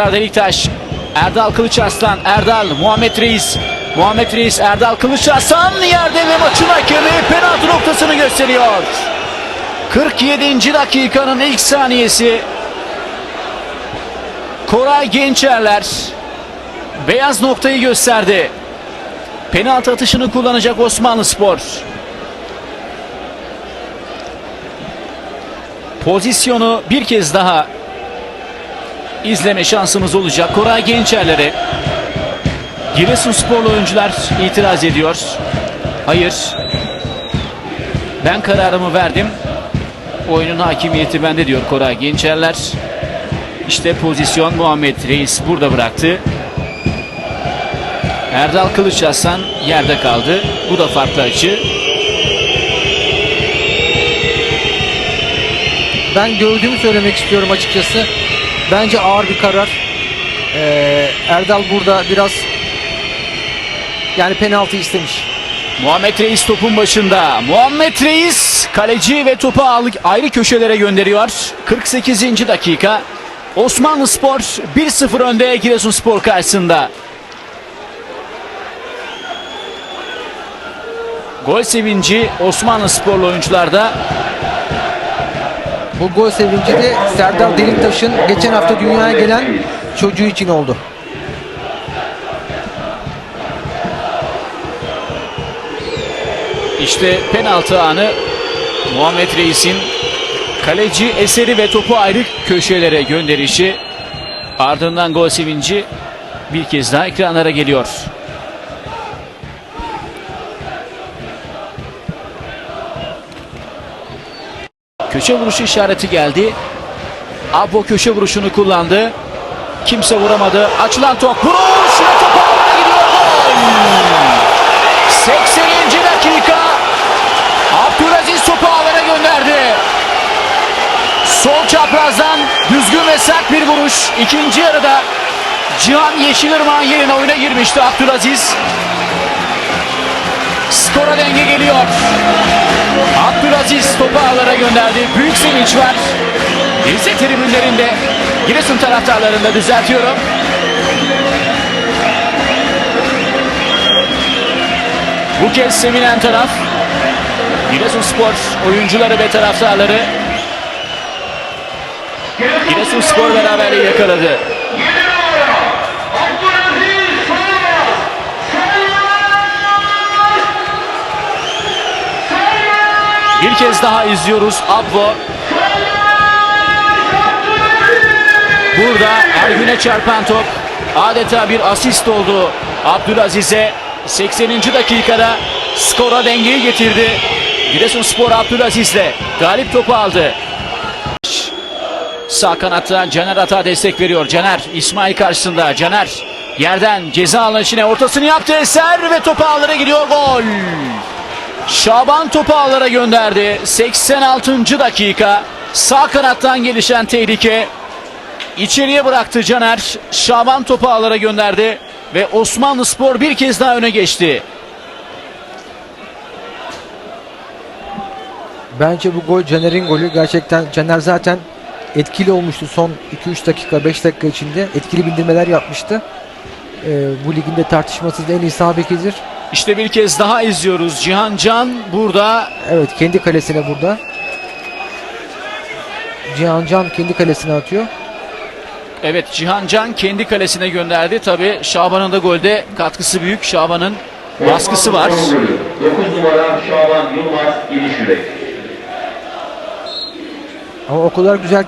Erdal İlktaş, Erdal Kılıçarslan, Erdal, Muhammed Reis, Muhammed Reis, Erdal Kılıçarslan yerde ve maçın hakemi penaltı noktasını gösteriyor. 47. dakikanın ilk saniyesi. Koray Gençerler beyaz noktayı gösterdi. Penaltı atışını kullanacak Osmanlı Spor. Pozisyonu bir kez daha izleme şansımız olacak. Koray Gençerlere Giresunsporlu oyuncular itiraz ediyor. Hayır. Ben kararımı verdim. Oyunun hakimiyeti bende diyor Koray Gençerler. İşte pozisyon Muhammed Reis burada bıraktı. Erdal Kılıçarslan yerde kaldı. Bu da farklı açı. Ben gördüğümü söylemek istiyorum açıkçası. Bence ağır bir karar. Ee, Erdal burada biraz yani penaltı istemiş. Muhammed Reis topun başında. Muhammed Reis kaleci ve topu ayrı köşelere gönderiyor. 48. dakika. Osmanlı Spor 1-0 önde Giresunspor karşısında. Gol sevinci Osmanlı Sporlu oyuncularda. Bu gol sevinci de Serdar Deliktaş'ın geçen hafta dünyaya gelen çocuğu için oldu. İşte penaltı anı Muhammed Reis'in kaleci eseri ve topu ayrı köşelere gönderişi. Ardından gol sevinci bir kez daha ekranlara geliyor. Köşe vuruşu işareti geldi. Abo köşe vuruşunu kullandı. Kimse vuramadı. Açılan top. Vuruş ve top ağlara gidiyor. Gol! 80. dakika. Abdülaziz topu ağlara gönderdi. Sol çaprazdan düzgün ve sert bir vuruş. İkinci yarıda Cihan Yeşilırmak'ın yerine oyuna girmişti Abdülaziz. Skora denge geliyor. Abdülaziz topu ağlara gönderdi. Büyük sevinç var. Rize tribünlerinde Giresun taraftarlarında düzeltiyorum. Bu kez sevinen taraf Giresunspor oyuncuları ve taraftarları Giresunspor beraberliği yakaladı. Bir kez daha izliyoruz Abbo. Burada Ergün'e çarpan top adeta bir asist oldu Abdülaziz'e. 80. dakikada skora dengeyi getirdi. Giresunspor Abdülaziz'le galip topu aldı. Sağ kanatta Caner Ata destek veriyor. Caner İsmail karşısında. Caner yerden ceza alanı içine ortasını yaptı. Eser ve topu ağlara gidiyor. Gol. Şaban topu ağlara gönderdi. 86. dakika. Sağ kanattan gelişen tehlike. İçeriye bıraktı Caner. Şaban topu ağlara gönderdi. Ve Osmanlı Spor bir kez daha öne geçti. Bence bu gol Caner'in golü. Gerçekten Caner zaten etkili olmuştu son 2-3 dakika 5 dakika içinde. Etkili bindirmeler yapmıştı. Ee, bu ligin de tartışmasız en iyi sağ bekidir. İşte bir kez daha izliyoruz. Cihan Can burada Evet kendi kalesine burada. Cihan Can kendi kalesine atıyor. Evet Cihan Can kendi kalesine gönderdi. Tabi Şaban'ın da golde katkısı büyük. Şaban'ın baskısı var. 9 numara Şaban Yılmaz Geniş Yürek. Ama o kadar güzel